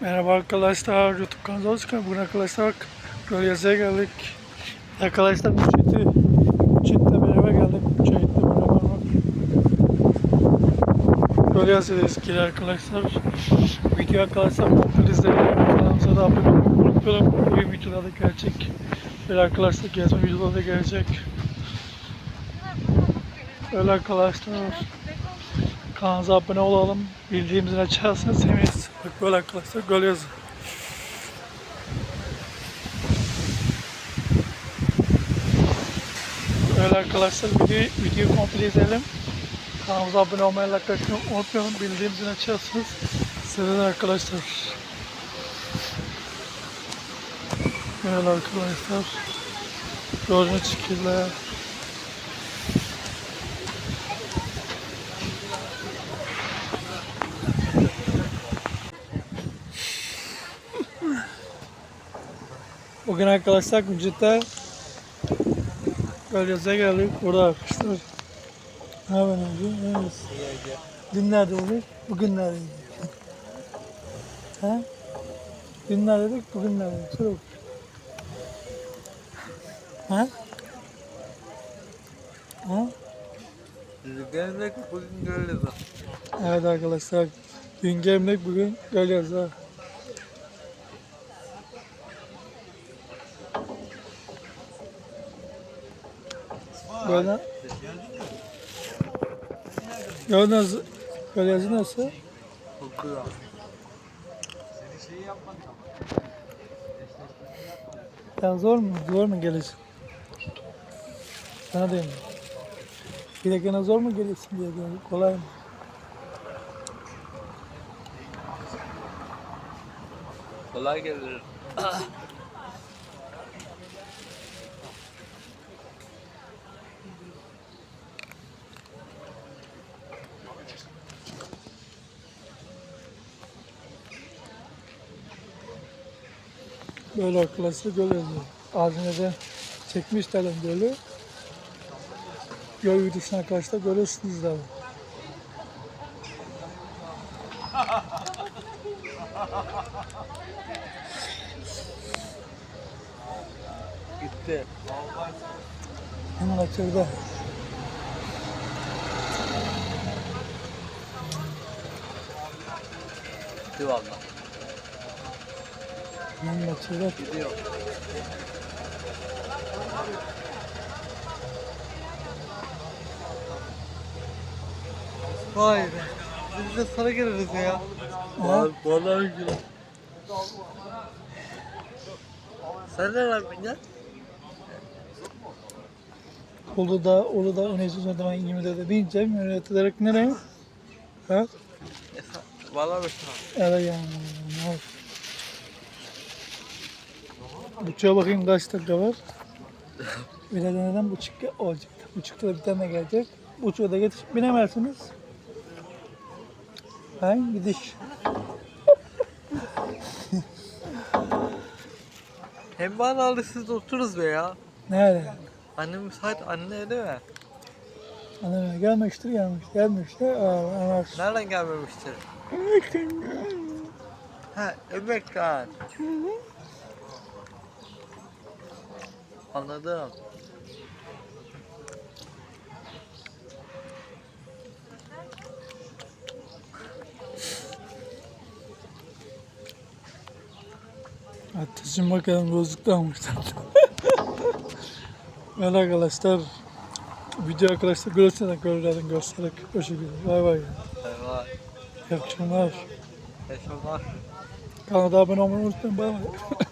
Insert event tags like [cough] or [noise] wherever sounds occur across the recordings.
Merhaba arkadaşlar, YouTube kanalına hoş geldiniz. Bugün arkadaşlar Gölgeze'ye geldik. Arkadaşlar Müçet'i, Müçet'le beraber geldik. Müçet'le beraber bak. Gölgeze'deyiz ki arkadaşlar. Video arkadaşlar kontrol izleyin. Kanalımıza da abone olmayı unutmayalım. Bugün videolar da gelecek. Böyle arkadaşlar gezme videoları da gelecek. Öyle arkadaşlar. Kanalımıza abone olalım. Bildiğimizi açarsanız seviniz. Bak böyle arkadaşlar yazı. Böyle arkadaşlar videoyu, videoyu komple izleyelim. Kanalımıza abone olmayı, like atmayı unutmayalım. Bildiğimizi açarsanız seviniz arkadaşlar. Böyle arkadaşlar. Gördüğünüz şekilde Bugün arkadaşlar Güncet'te Gölyazı'ya geldik. Burada arkadaşlar. Ne haber abi? Evet. Dün nerede olur? Bugün neredeydi? ha? Dün neredeydik? Bugün neredeydik? Sor bakayım. Ha? Ha? Gelmek bugün görürüz. Evet arkadaşlar. Dün gelmek bugün Gölyazı. Böyle Gölyazı, Gölyazı nasıl? Okuyor. Ya zor mu? Zor mu gelirsin? Sana diyeyim. Bir dakika zor mu gelirsin diye diyorum. Kolay mı? Kolay gelir. Böyle arkadaşlar göl yazıyor. Ağzına çekmişler gölü. Göl arkadaşlar görüyorsunuz da. Gitti. Hemen açıldı. Gitti. Açıldı. Gidiyor. Vay be. Biz de sana geliriz ya. Ha? Vallahi güzel. Sen ne yapıyorsun ya? Uludağ, Uludağ Önesiz Ödemen 24'e bineceğim. Yönetilerek nereye? Ha? Vallahi şey. Evet yani. Buçuğa bakayım kaç dakika var. Birazdan neden buçuk olacak. Buçukta bir tane gelecek. Buçuğa da yetişip binemezsiniz. Ha gidiş. [laughs] Hem bana aldı siz de otururuz be ya. Nerede? Annem müsait anne değil mi? Anne gelmiştir gelmiş. Gelmiştir. Aa, anlarsın. Nereden gelmemiştir? Ha, emekten. Anladım. Ateşim bakalım almışlar. Böyle arkadaşlar. Video arkadaşlar görürseniz görürlerden göstererek. O şekilde. Bay bay. Eyvah. İyi akşamlar. Yaşamlar. Kanala abone olmayı unutmayın. Bay bay. [laughs]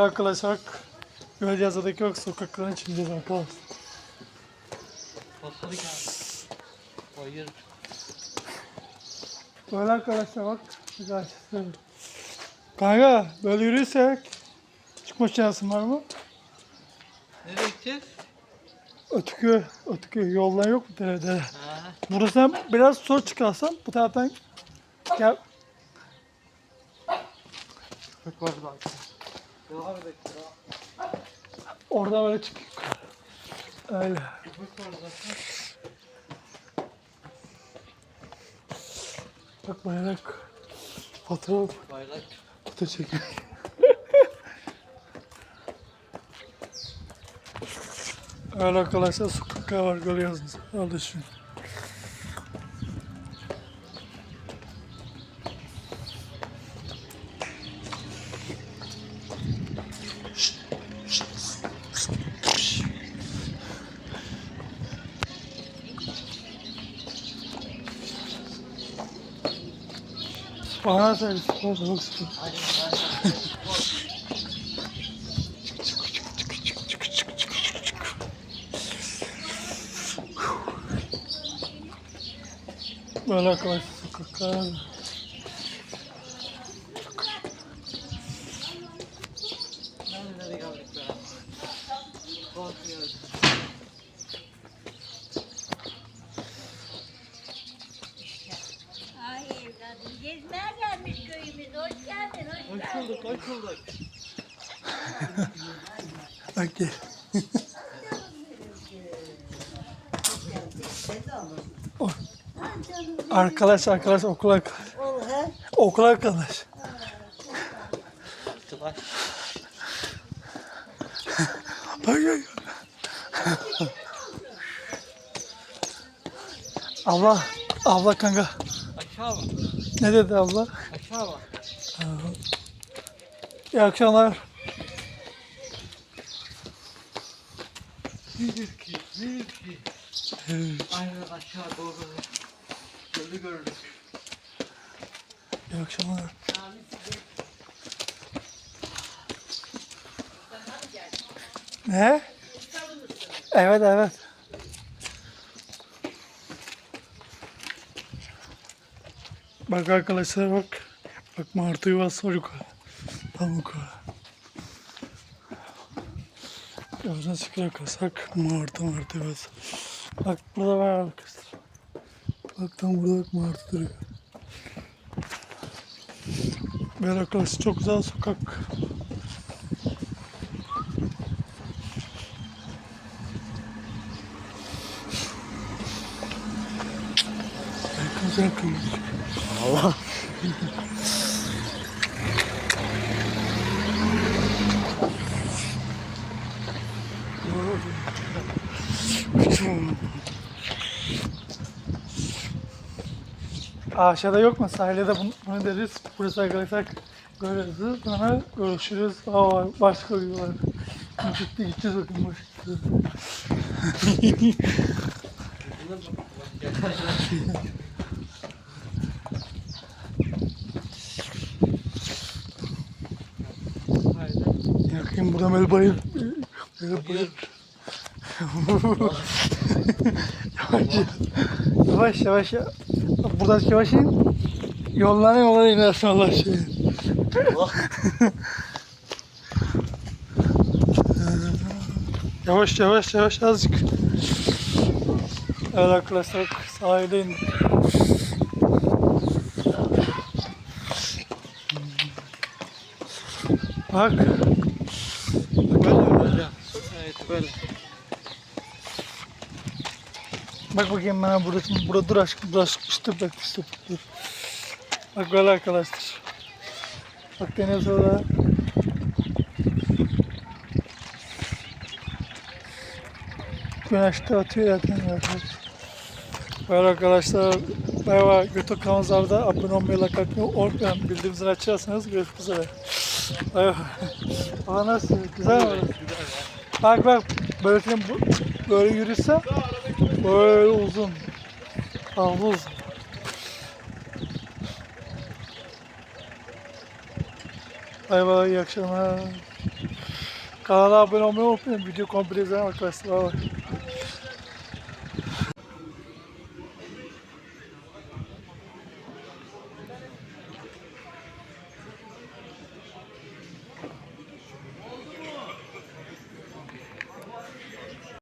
arkadaşlar Gölyazı'daki yok sokakların. Basarı geldi. Hayır. Böyle arkadaşlar bak. Güzel. Kanka böyle yürürsek çıkma şansın var mı? Nereye gideceğiz? Ötükü, ötükü yoldan yok mu derede? Ha. Burasından biraz sol çıkarsan bu taraftan gel. Köpek var bak. Oradan böyle çık. Öyle. Bak bayrak. Fotoğraf. Bayrak. Foto çekiyor. [laughs] Öyle arkadaşlar sokaklar var görüyorsunuz. Al Bana söyle, bana söyle. Böyle arkadaşlar sokaklar. Nerelere geldik be? Korkuyoruz. Ay evladım gezmeye gelmiş köyümüz. Hoş geldin. bulduk, bulduk. Bak gel. Arkadaş arkadaş okul arkadaş. Okul arkadaş. Tılaş. Bak gel. abla, abla kanka. Aşağı bak. Ne dedi abla? Aşağı bak. İyi akşamlar. Büyük ki, büyük ki. Aynen aşağı doğru. Ölü görürüz. İyi akşamlar. Ne? Evet evet. Bak arkadaşlar bak. Bak martı yuvası var yukarı. Yukarı. Gördüğünüz gibi arkadaşlar martı martı yuvası. Bak burada var arkadaşlar. Bak tam burada bak martı duruyor. Arkadaşlar çok güzel sokak. Güzel kıymış. Allah. [laughs] Aşağıda yok mu? Sahilde de bunu, bunu deriz. Burası arkadaşlar görürüz. Sonra görüşürüz. Aa, başka uyuyorlar. Gitti gideceğiz bakın başka. [laughs] Yakayım buradan böyle bayıl. Böyle bayıl. Yavaş yavaş ya. Buradan yavaş in. Yollarına yola inersin Allah aşkına. yavaş yavaş yavaş azıcık. Evet arkadaşlar sahile indik. Bak. Böyle böyle. Evet böyle. Bak bakayım bana burada, burada dur aşkım, aşkım, stop bak, stop, dur. Bak böyle arkadaşlar. Bak deniz orada. Güneş de atıyor zaten arkadaşlar. Böyle arkadaşlar, merhaba YouTube kanalımızda abone olmayı, like atmayı unutmayın. Bildiğimizi açarsanız görüşmek üzere. Bay. Aa nasıl? Güzel mi? Bak bak, böyle böyle yürüse böyle uzun. Fazla uzun. Bay bay, iyi akşamlar. Kanala abone olmayı unutmayın. Video komple izleyin arkadaşlar. Bay bay.